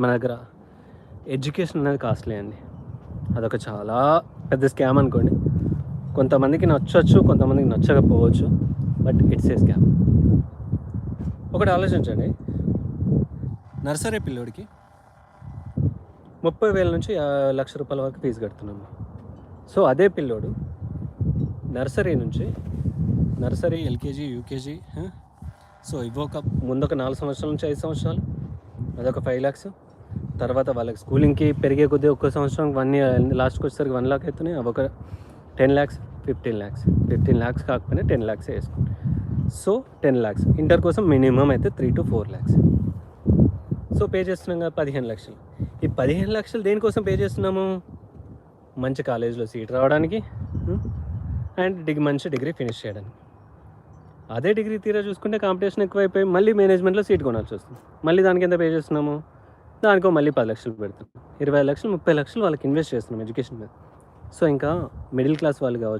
మన దగ్గర ఎడ్యుకేషన్ అనేది కాస్ట్లీ అండి. అదొక చాలా పెద్ద స్కామ్ అనుకోండి. కొంతమందికి నచ్చవచ్చు కొంతమందికి నచ్చకపోవచ్చు బట్ ఇట్స్ ఏ స్కామ్. ఒకటి ఆలోచించండి. నర్సరీ పిల్లోడికి ముప్పై వేల నుంచి లక్ష రూపాయల వరకు ఫీజు కడుతున్నాము సో అదే పిల్లోడు నర్సరీ నుంచి నర్సరీ ఎల్కేజీ యూకేజీ సో ఇవొక ముందొక నాలుగు సంవత్సరాల నుంచి ఐదు సంవత్సరాలు అదొక ఫైవ్ ల్యాక్స్. తర్వాత వాళ్ళకి స్కూలింగ్కి పెరిగే కొద్దీ ఒక్క సంవత్సరం వన్ ఇయర్ లాస్ట్కి వచ్చేసరికి వన్ లాక్ అవుతున్నాయి అవి ఒక ten lakhs fifteen lakhs fifteen lakhs కాకపోయినా టెన్ ల్యాక్స్ వేసుకోండి. సో టెన్ ల్యాక్స్ ఇంటర్ కోసం మినిమం అయితే three to four lakhs so pay చేస్తున్నాం కదా పదిహేను లక్షలు. ఈ పదిహేను లక్షలు దేనికోసం పే చేస్తున్నాము? మంచి కాలేజీలో సీట్ రావడానికి అండ్ డిగ్ మంచి డిగ్రీ ఫినిష్ చేయడానికి. అదే డిగ్రీ తీరా చూసుకుంటే కాంపిటీషన్ ఎక్కువైపోయి మళ్ళీ మేనేజ్మెంట్లో సీట్ కొనాల్సి వస్తుంది. మళ్ళీ దానికి ఎంత పే చేస్తున్నాము? దానికో మళ్ళీ పది లక్షలు పెడతాం. ఇరవై లక్షలు ముప్పై లక్షలు వాళ్ళకి ఇన్వెస్ట్ చేస్తున్నాం ఎడ్యుకేషన్ మీద. సో ఇంకా మిడిల్ క్లాస్ వాళ్ళు కావచ్చు